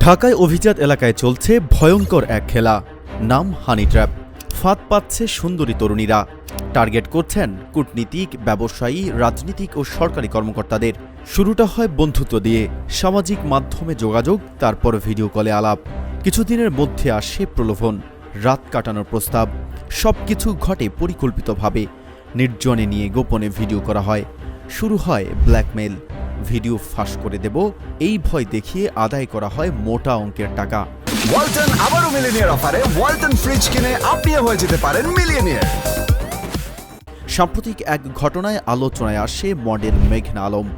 ঢাকায় অভিজাত এলাকায় চলছে ভয়ঙ্কর এক খেলা। নাম হানি ট্র্যাপ ফাঁদ পাচ্ছে সুন্দরী তরুণীরা। টার্গেট করছেন কূটনীতিক, ব্যবসায়ী, রাজনীতিক ও সরকারি কর্মকর্তাদের। শুরুটা হয় বন্ধুত্ব দিয়ে। সামাজিক মাধ্যমে যোগাযোগ, তারপর ভিডিও কলে আলাপ। কিছুদিনের মধ্যে আসে প্রলোভন। রাত কাটানোর প্রস্তাব। সব কিছু ঘটে পরিকল্পিতভাবে। নির্জনে নিয়ে গোপনে ভিডিও করা হয়। শুরু হয় ব্ল্যাকমেল। ভিডিও ফাঁস করে দেব। এই ভয় দেখিয়ে আদায় করা হয় মোটা অঙ্কের টাকা। ওয়ালটন আবারও মিলিনিয়ার অফারে ওয়ালটন ফ্রিজ কিনে আপনিও হয়ে যেতে পারেন মিলিয়নিয়ার। সাম্প্রতিক এক ঘটনায় আলোচনায় আসে মডেল মেঘনা আলম।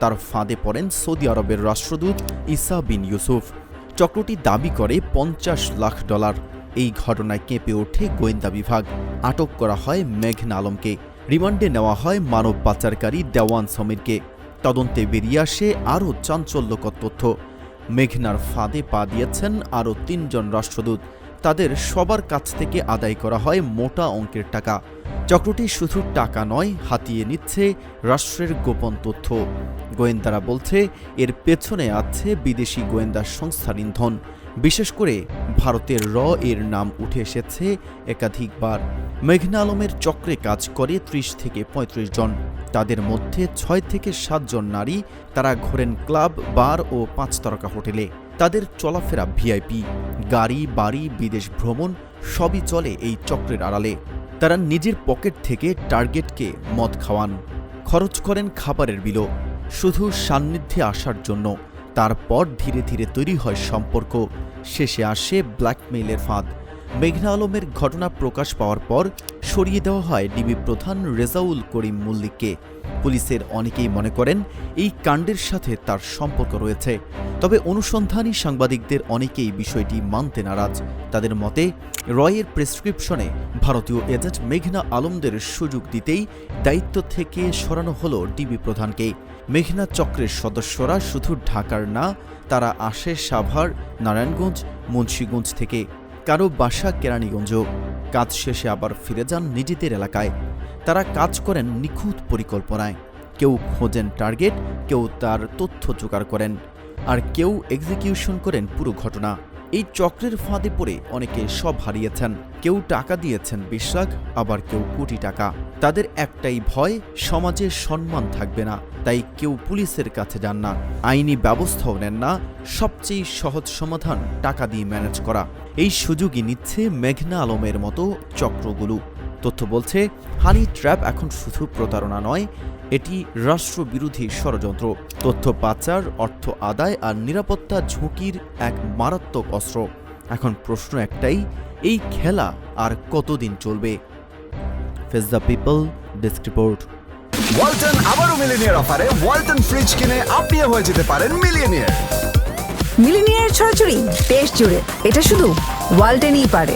তার ফাঁদে পড়েন সৌদি আরবের রাষ্ট্রদূত ইসা বিন ইউসুফ। চক্রটি দাবি করে পঞ্চাশ লাখ ডলার। এই ঘটনায় কেঁপে ওঠে গোয়েন্দা বিভাগ। আটক করা হয় মেঘনা আলমকে। রিমান্ডে নেওয়া হয় মানব পাচারকারী দেওয়ান সমীরকে। তদন্তে বেরিয়ে আসে আরও চাঞ্চল্যকর তথ্য। মেঘনার ফাঁদে পা দিয়েছেন আরও তিনজন রাষ্ট্রদূত। তাদের সবার কাছ থেকে আদায় করা হয় মোটা অঙ্কের টাকা। চক্রটি শুধু টাকা নয়, হাতিয়ে নিচ্ছে রাষ্ট্রের গোপন তথ্য। গোয়েন্দারা বলছে, এর পেছনে আছে বিদেশি গোয়েন্দা সংস্থার ইন্ধন। বিশেষ করে ভারতের র এর নাম উঠে এসেছে একাধিকবার। মেঘনা আলমের চক্রে কাজ করে ত্রিশ থেকে ৩৫ জন। তাদের মধ্যে ছয় থেকে সাতজন নারী, তারা ঘোরেন ক্লাব, বার ও পাঁচ তারকা হোটেলে। তাদের চলাফেরা ভিআইপি, গাড়ি, বাড়ি, বিদেশ ভ্রমণ, সবই চলে এই চক্রের আড়ালে। তারা নিজের পকেট থেকে টার্গেটকে মদ খাওয়ান। খরচ করেন খাবারের বিলও। শুধু সান্নিধ্যে আসার জন্য। তারপর ধীরে ধীরে তৈরি হয় সম্পর্ক। শেষে আসে ব্ল্যাকমেইলের ফাঁদ। মেঘনা আলমের ঘটনা প্রকাশ পাওয়ার পর সরিয়ে দেওয়া হয় ডিবি প্রধান রেজাউল করিম মল্লিককে। পুলিশের অনেকেই মনে করেন এই কাণ্ডের সাথে তার সম্পর্ক রয়েছে। তবে অনুসন্ধানী সাংবাদিকদের অনেকেই বিষয়টি মানতে নারাজ। তাদের মতে, রয়ের প্রেসক্রিপশনে ভারতীয় এজেন্ট মেঘনা আলমদের সুযোগ দিতেই দায়িত্ব থেকে সরানো হলো ডিবি প্রধানকে। মেঘনা চক্রের সদস্যরা শুধু ঢাকার না, তারা আসে সাভার, নারায়ণগঞ্জ, মুন্সীগঞ্জ থেকে। কারও বাসা কেরানীগঞ্জ কাজ শেষে আবার ফিরে যান নিজেদের এলাকায়। তারা কাজ করেন নিখুঁত পরিকল্পনায়। কেউ খোঁজেন টার্গেট, কেউ তার তথ্য জোগাড় করেন। আর কেউ এক্সিকিউশন করেন পুরো ঘটনা। এই চক্রের ফাঁদে পড়ে অনেকে সব হারিয়েছেন। কেউ টাকা দিয়েছেন বিশ লাখ, আবার কেউ কোটি টাকা। তাদের একটাই ভয়, সমাজে সম্মান থাকবে না। তাই কেউ পুলিশের কাছে যান না। আইনি ব্যবস্থাও নেন না। সবচেয়ে সহজ সমাধান, টাকা দিয়ে ম্যানেজ করা। এই সুযোগই নিচ্ছে মেঘনা আলমের মতো চক্রগুলো। তথ্য বলছে হানি ট্র্যাপ এখন শুধু প্রতারণা নয়, এটি রাষ্ট্রবিরোধী ষড়যন্ত্র। তথ্য পাচার, অর্থ আদায় আর নিরাপত্তা ঝুঁকির এক মারাত্মক অস্ত্র। এখন প্রশ্ন একটাই, এই খেলা আর কতদিন চলবে? Face the people desk report Walton আবারও মিলিনিয়ার অফারে ওয়ালটন ফ্রিজ কিনে আপনিও হয়ে যেতে পারেন মিলিয়নিয়ার মিলিনিয়ার ছড়াছড়ি দেশ জুড়ে। এটা শুধু ওয়ালটেনই পারে।